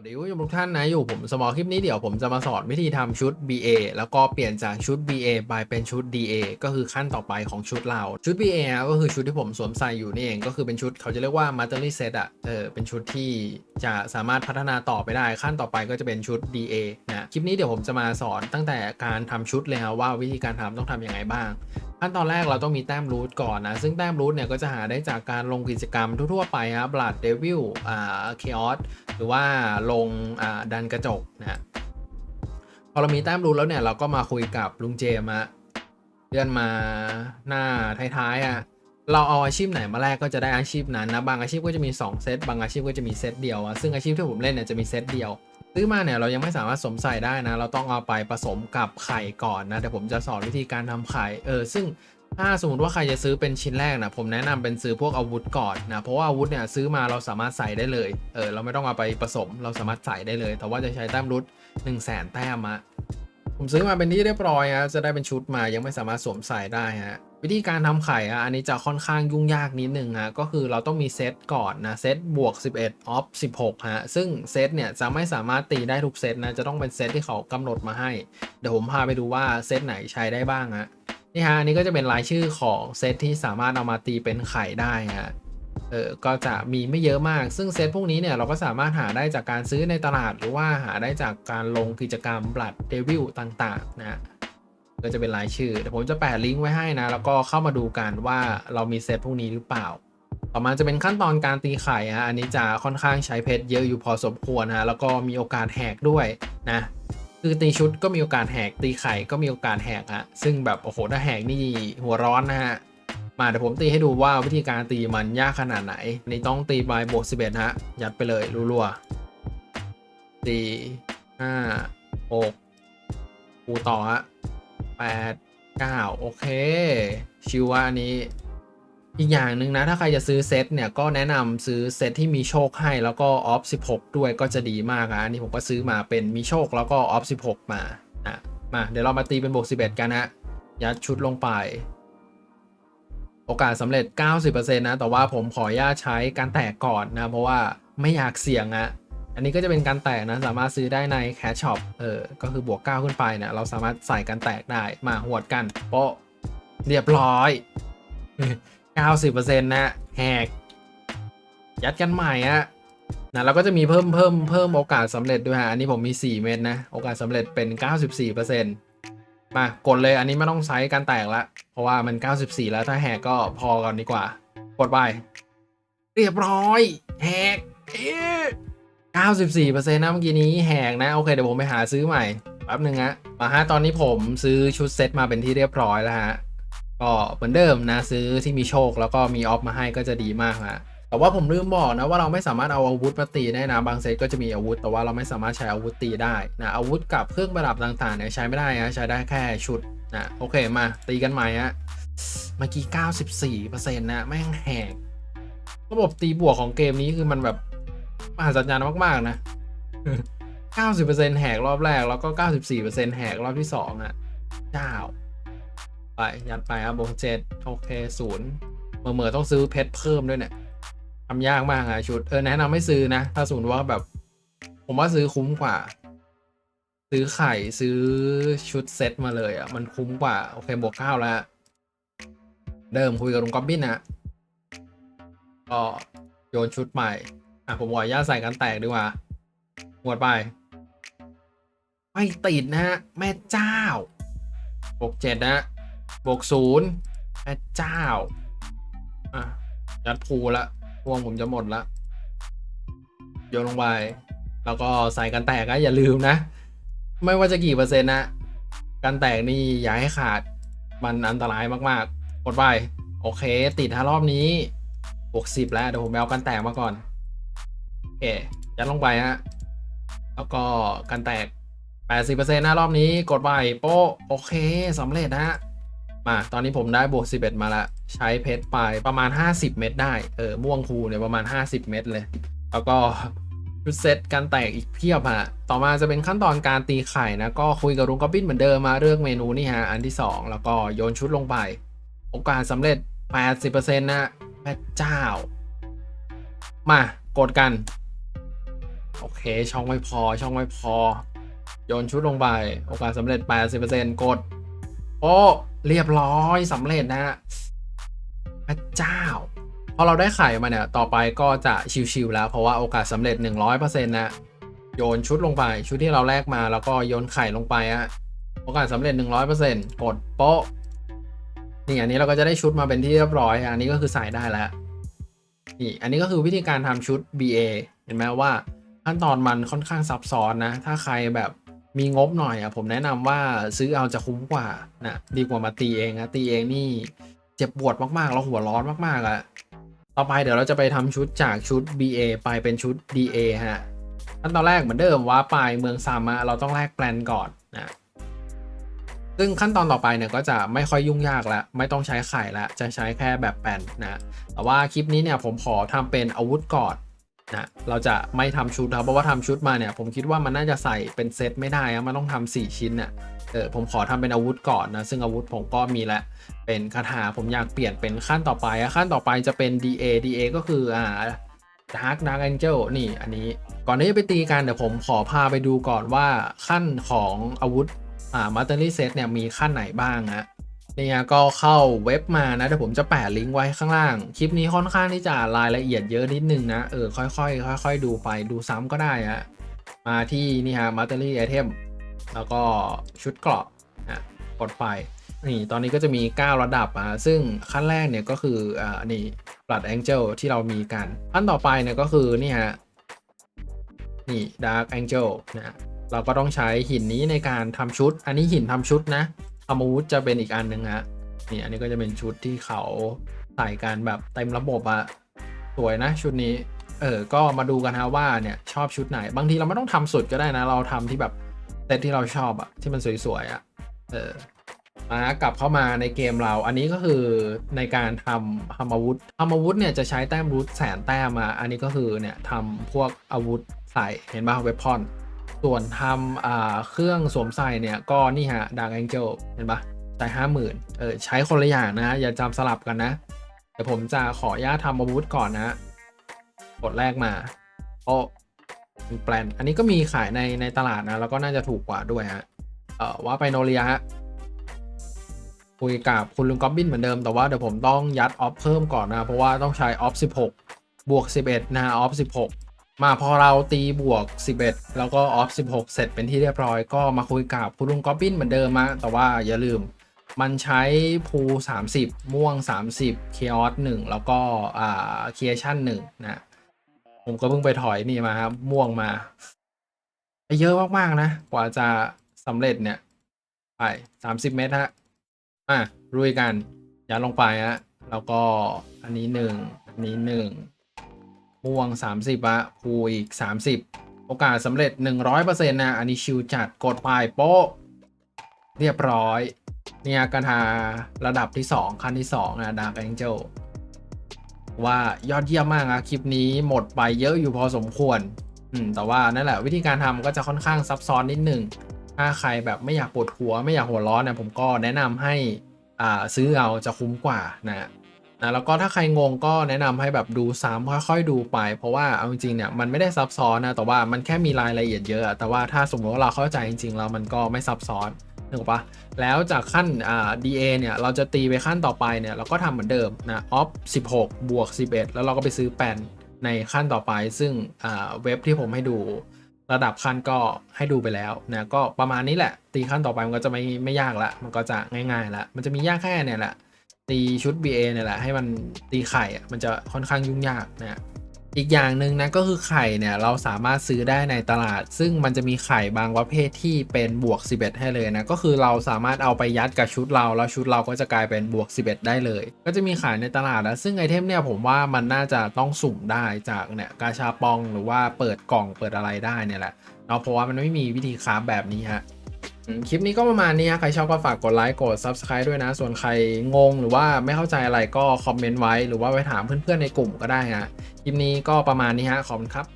วัสดีผู้ชมทุกท่านนะอยู่ผมสมอลคลิปนี้เดี๋ยวผมจะมาสอนวิธีทำชุด BA แล้วก็เปลี่ยนจากชุด BA ไปเป็นชุด DA ก็คือขั้นต่อไปของชุดเราชุด BA ก็คือชุดที่ผมสวมใส่อยู่นี่เองก็คือเป็นชุดเขาจะเรียกว่า Mastery Set อะเออเป็นชุดที่จะสามารถพัฒนาต่อไปได้ ขั้นต่อไปก็จะเป็นชุด DA นะคลิปนี้เดี๋ยวผมจะมาสอนตั้งแต่การทำชุดเลยครับว่าวิธีการทำต้องทำยังไงบ้าง ขั้นตอนแรกเราต้องมีแต้มรูทก่อนนะ ซึ่งแต้มรูทเนี่ยก็จะหาได้จากการลงกิจกรรมทั่วๆไปครับบลัดเดวิลอ่าเคออสหรือว่าลงอ่าดันกระจกนะพอเรามีแต้มรูทแล้วเนี่ยเราก็มาคุยกับลุงเจมะเลื่อนมาหน้าท้ายๆอะเราเอาอาชีพไหนมาแลกก็จะได้อาชีพนั้นนะ บางอาชีพก็จะมี 2 เซต บางอาชีพก็จะมีเซตเดียวอะซึ่งอาชีพที่ผมเล่นเนี่ยจะมีเซตเดียว ซื้อมาเนี่ยเรายังไม่สามารถสวมใส่ได้นะ เราต้องเอาไปผสมกับไข่ก่อนนะเดี๋ยวผมจะสอนวิธีการทำไข่เออซึ่งถ้าสมมติว่าใครจะซื้อเป็นชิ้นแรกนะผมแนะนำเป็นซื้อพวกอาวุธก่อนนะเพราะว่าอาวุธเนี่ยซื้อมาเราสามารถใส่ได้เลยเออเราไม่ต้องเอาไปผสมเราสามารถใส่ได้เลย แต่ว่าจะใช้แต้มรุด1 0 0 0 0แสนแต้มอะ ผมซื้อมาเป็นที่เรียบร้อยฮะจะได้เป็นชุดมายังไม่สามารถสวมใส่ได้ฮะวิธีการทำไข่อะอันนี้จะค่อนข้างยุ่งยากนิดนึงฮะก็คือเราต้องมีเซตก่อนนะเซตบวก 11ออฟ16ฮะซึ่งเซตเนี่ยจะไม่สามารถตีได้ทุกเซตนะจะต้องเป็นเซตที่เขากำหนดมาให้ เดี๋ยวผมพาไปดูว่าเซตไหนใช้ได้บ้างฮะนี่ฮะอันนี้ก็จะเป็นรายชื่อของเซตที่สามารถเอามาตีเป็นไข่ได้ฮะ เออก็จะมีไม่เยอะมาก ซึ่งเซตพวกนี้เนี่ยเราก็สามารถหาได้จากการซื้อในตลาด หรือว่าหาได้จากการลงกิจกรรมบลัดเดวิลต่างๆนะก็จะเป็นรายชื่อเดี๋ยวผมจะแปะลิงก์ไว้ให้นะ แล้วก็เข้ามาดูกันว่าเรามีเซตพวกนี้หรือเปล่า ต่อมาจะเป็นขั้นตอนการตีไข่ฮะอันนี้จะค่อนข้างใช้เพชรเยอะอยู่พอสมควรฮะแล้วก็มีโอกาสแหกด้วยนะคือตีชุดก็มีโอกาสแหกตีไข่ก็มีโอกาสแหกฮะซึ่งแบบโอ้โหถ้าแหกนี่หัวร้อนนะฮะ มาเดี๋ยวผมตีให้ดูว่าวิธีการตีมันยากขนาดไหนอันนี่ต้องตีไปบวก11 ฮะ ยัดไปเลยรัวๆสี่ห้าหกปูต่อฮะแปดเก้าโอเค ชิวว่าอันนี้ อีกอย่างหนึ่งนะ ถ้าใครจะซื้อเซตเนี่ย ก็แนะนำซื้อเซตที่มีโชคให้แล้วก็ออฟ16 ด้วยก็จะดีมากอะอันนี้ผมก็ซื้อมาเป็นมีโชคแล้วก็ออฟ16 มาอะมา เดี๋ยวเรามาตีเป็นบวก11 กันฮะยัดชุดลงไป โอกาสสำเร็จ 90%นะ แต่ว่าผมขออนุญาตใช้การแตกก่อนนะ เพราะว่าไม่อยากเสี่ยงอะอันนี้ก็จะเป็นการแตกนะ สามารถซื้อได้ในแคชช็อปเออ ก็คือบวก 9 ขึ้นไปเนี่ยเราสามารถใส่การแตกได้ มาหวดกันโปะเรียบร้อย 90%นะแหก ยัดกันใหม่อะนะแล้วก็จะมีเพิ่มเพิ่มเพิ่มโอกาสสำเร็จด้วยฮะ อันนี้ผมมี 4 เม็ดนะ โอกาสสำเร็จเป็น 94% มากดเลยอันนี้ไม่ต้องใช้การแตกละเพราะว่ามัน 94 แล้วถ้าแหกก็พอก่อนดีกว่า กดไป เรียบร้อย แหกเอ๊ะ94%นะเมื่อกี้นี้แหกนะ โอเค เดี๋ยวผมไปหาซื้อใหม่แป๊บหนึ่งฮะมาฮะตอนนี้ผมซื้อชุดเซตมาเป็นที่เรียบร้อยแล้วฮะก็เหมือนเดิมนะซื้อที่มีโชคแล้วก็มีออฟมาให้ก็จะดีมากฮะ แต่ว่าผมลืมบอกนะว่าเราไม่สามารถเอาอาวุธมาตีได้นะบางเซตก็จะมีอาวุธ แต่ว่าเราไม่สามารถใช้อาวุธตีได้นะอาวุธกับเครื่องประดับต่างๆเนี่ยใช้ไม่ได้นะใช้ได้แค่ชุดนะโอเคมาตีกันใหม่ฮะเมื่อกี้ 94%นะแม่งแหกระบบตีบวกของเกมนี้คือมันแบบมหัศจรรย์มากๆนะ 90%แหกรอบแรกแล้วก็ 94%แหกรอบที่2อะเจ้าไปยัดไปครับบวกเจ็ดโอเคศูนย์เมื่อเมื่อต้องซื้อเพชรเพิ่มด้วยเนี่ย ทำยากมากอะชุด เออแนะนำไม่ซื้อนะ ถ้าสมมติว่าแบบ ผมว่าซื้อคุ้มกว่า ซื้อไข่ซื้อชุดเซตมาเลยอะมันคุ้มกว่า โอเคบวกเก้าแล้ว เดิมคุยกับลุงก๊อบบินนะก็โยนชุดใหม่ อะ ผมขออนุญาตใส่กันแตกดีกว่าหมดไป ไม่ติดนะฮะ แม่เจ้า บวกเจ็ดนะ บวกศูนย์แม่เจ้า อะยัดพูละ วงผมจะหมดละโยนลงไป แล้วก็ใส่กันแตกนะอย่าลืมนะ ไม่ว่าจะกี่เปอร์เซ็นต์นะกันแตกนี่อย่าให้ขาดมันอันตรายมากๆกดไปโอเค ติดห้ารอบนี้บวกสิบแล้วเดี๋ยวผมเอากันแตกมาก่อนโอเคยัดลงไปฮะแล้วก็กันแตก 80%นะรอบนี้กดไปโป๊ะโอเคสำเร็จนะฮะ มาตอนนี้ผมได้บวก 11 มาละ ใช้เพชรไปประมาณ 50 เม็ดได้ เออ ม่วงคูเนี่ยประมาณ 50 เม็ดเลย แล้วก็ชุดเซตการแตกอีกเพียบฮะ ต่อมาจะเป็นขั้นตอนการตีไข่นะ ก็คุยกับลุงกอบบินเหมือนเดิมมาเลือกเมนูนี่ฮะ อันที่ 2 แล้วก็โยนชุดลงไป โอกาสสำเร็จ 80%นะแม่เจ้า มากดกัน โอเค ช่องไม่พอ ช่องไม่พอ โยนชุดลงไป โอกาสสำเร็จ 80%กด โอ้ เรียบร้อยสำเร็จนะพระเจ้าพอเราได้ไข่มาเนี่ย ต่อไปก็จะชิวๆแล้ว เพราะว่าโอกาสสำเร็จ 100%นะโยนชุดลงไปชุดที่เราแลกมาแล้วก็โยนไข่ลงไปอะโอกาสสำเร็จ 100%กดโป๊ะนี่อันนี้เราก็จะได้ชุดมาเป็นที่เรียบร้อย อันนี้ก็คือใส่ได้แล้วนี่อันนี้ก็คือวิธีการทำชุด BA เห็นไหมว่าขั้นตอนมันค่อนข้างซับซ้อนนะ ถ้าใครแบบ มีงบหน่อยอะผมแนะนำว่าซื้อเอาจะคุ้มกว่านะดีกว่ามาตีเองนะตีเองนี่เจ็บปวดมากๆแล้วหัวร้อนมากๆอะ่ะต่อไปเดี๋ยวเราจะไปทำชุดจากชุด BA ไปเป็นชุด DA ฮะขั้นตอนแรกเหมือนเดิมว่าไปเมืองซามะเราต้องแลกแปลนก่อนนะซึ่งขั้นตอนต่อไปเนี่ยก็จะไม่ค่อยยุ่งยากแล้ว ไม่ต้องใช้ไข่ล้วจะใช้แค่แบบแปลนนะแต่ว่าคลิปนี้เนี่ยผมขอทำเป็นอาวุธก่อน นะเราจะไม่ทำชุดครับเพราะว่าทำชุดมาเนี่ย ผมคิดว่ามันน่าจะใส่เป็นเซตไม่ได้มันต้องทำสี่ชิ้นน่ะเออผมขอทำเป็นอาวุธก่อนนะ ซึ่งอาวุธผมก็มีแล้วเป็นคาถาผมอยากเปลี่ยนเป็นขั้นต่อไปขั้นต่อไปจะเป็น DA DA ก็คืออ่า Dark Dark Angel นี่อันนี้ก่อนที่จะไปตีกันเดี๋ยวผมขอพาไปดูก่อนว่าขั้นของอาวุธอ่า m a t e r y Set เนี่ยมีขั้นไหนบ้างนะ เนี่ยก็เข้าเว็บมานะเดี๋ยวผมจะแปะลิงก์ไว้ข้างล่าง คลิปนี้ค่อนข้างที่จะรายละเอียดเยอะนิดนึงนะ เออค่อยๆค่อยๆดูไปดูซ้ำก็ได้อะมาที่นี่ฮะ m a t e r y Item แล้วก็ชุดเกราะนะกดไปนี่ตอนนี้ก็จะมี 9 ระดับอะซึ่งขั้นแรกเนี่ยก็คืออ่านี่ Blood Angel ที่เรามีกัน ขั้นต่อไปเนี่ยก็คือนี่ฮะนี่ Dark Angel นะเราก็ต้องใช้หินนี้ในการทำชุด อันนี้หินทำชุดนะ ทำอาวุธจะเป็นอีกอันหนึ่งฮะนี่อันนี้ก็จะเป็นชุดที่เขาใส่กันแบบเต็มระบบอะสวยนะชุดนี้ เออ ก็มาดูกันฮะว่าเนี่ยชอบชุดไหน บางทีเราไม่ต้องทำสุดก็ได้นะ เราทำที่แบบเซตที่เราชอบอะที่มันสวยๆอะเออมากลับเข้ามาในเกมเรา อันนี้ก็คือในการทำทำอาวุธทำอาวุธเนี่ยจะใช้แต้มรูทแสนแต้มมา อันนี้ก็คือเนี่ยทำพวกอาวุธใส่เห็นป่ะเวพอน ส่วนทำอ่าเครื่องสวมใส่เนี่ยก็นี่ฮะดาร์กแองเจิลเห็นปะใช้ห้าหมื่นเออใช้คนละอย่างนะ อย่าจำสลับกันนะเดี๋ยวผมจะขออนุญาตทำอาวุธก่อนนะกดแรกมาโอ้แปลนอันนี้ก็มีขายในในตลาดนะ แล้วก็น่าจะถูกกว่าด้วยฮะเออว่าไปโนเรียฮะคุยกับคุณลุงก๊อบบินเหมือนเดิมแต่ว่าเดี๋ยวผมต้องยัดออฟเพิ่มก่อนนะ เพราะว่าต้องใช้ออฟ16 บวก 11 นะออฟ16 มาพอเราตีบวก 11 แล้วก็ออฟ 16 เสร็จเป็นที่เรียบร้อยก็มาคุยกับคุณลุงก๊อบบินเหมือนเดิมมะแต่ว่าอย่าลืม มันใช้ภู30 ม่วง 30 เคออส1แล้วก็อ่าเคียชั่น1นะผมก็เพิ่งไปถอยนี่มาครับ ม่วงมาเยอะมากๆนะ กว่าจะสำเร็จเนี่ย ไป 30 เมตรฮะมารุยกันยันลงไปฮะแล้วก็อันนี้ 1 อันนี้ 1 บวง 30อะคูอีก 30 โอกาสสำเร็จ 100%นะ อันนี้ชิวจัดกดปลายโป๊ะ เรียบร้อย เนี่ยกระทาระดับที่ 2 ขั้นที่ 2 นะดาร์กแองเจลว่ายอดเยี่ยมมากนะคลิปนี้หมดไปเยอะอยู่พอสมควร อืม แต่ว่านั่นแหละวิธีการทำก็จะค่อนข้างซับซ้อนนิดหนึ่งถ้าใครแบบไม่อยากปวดหัวไม่อยากหัวร้อนเนี่ยผมก็แนะนำให้อ่าซื้อเอาจะคุ้มกว่านะ นะแล้วก็ถ้าใครงงก็แนะนำให้แบบดูซ้ำค่อยๆดูไป เพราะว่าเอาจริงๆเนี่ยมันไม่ได้ซับซ้อนนะแต่ว่ามันแค่มีรายละเอียดเยอะ แต่ว่าถ้าสมมติว่าเราเข้าใจจริง ๆ แล้วมันก็ไม่ซับซ้อนนึกออกปะแล้วจากขั้นอ่า DA เนี่ยเราจะตีไปขั้นต่อไปเนี่ยเราก็ทำเหมือนเดิมนะออฟ16 บวก 11 แล้วเราก็ไปซื้อแปนในขั้นต่อไป ซึ่งอ่าเว็บที่ผมให้ดูระดับขั้นก็ให้ดูไปแล้วนะก็ประมาณนี้แหละ ตีขั้นต่อไปมันก็จะไม่ไม่ยากละมันก็จะง่ายๆละมันจะมียากแค่เนี่ยแหละ ตีชุด BA เนี่ยแหละให้มันตีไข่อะมันจะค่อนข้างยุ่งยากนะอีกอย่างหนึ่งนะก็คือไข่เนี่ยเราสามารถซื้อได้ในตลาด ซึ่งมันจะมีไข่บางประเภทที่เป็นบวก 11 ให้เลยนะก็คือเราสามารถเอาไปยัดกับชุดเรา แล้วชุดเราก็จะกลายเป็นบวก 11 ได้เลย ก็จะมีขายในตลาดนะซึ่งไอเทมเนี่ยผมว่ามันน่าจะต้องสุ่มได้จากเนี่ยกาชาปองหรือว่าเปิดกล่องเปิดอะไรได้เนี่ยแหละเนาะเพราะว่ามันไม่มีวิธีคราฟแบบนี้ฮะ คลิปนี้ก็ประมาณนี้ฮะใครชอบก็ฝากกดไลค์กด Subscribe ด้วยนะ ส่วนใครงงหรือว่าไม่เข้าใจอะไรก็คอมเมนต์ไว้ หรือว่าไปถามเพื่อนๆในกลุ่มก็ได้ฮะคลิปนี้ก็ประมาณนี้ฮะขอบคุณครับ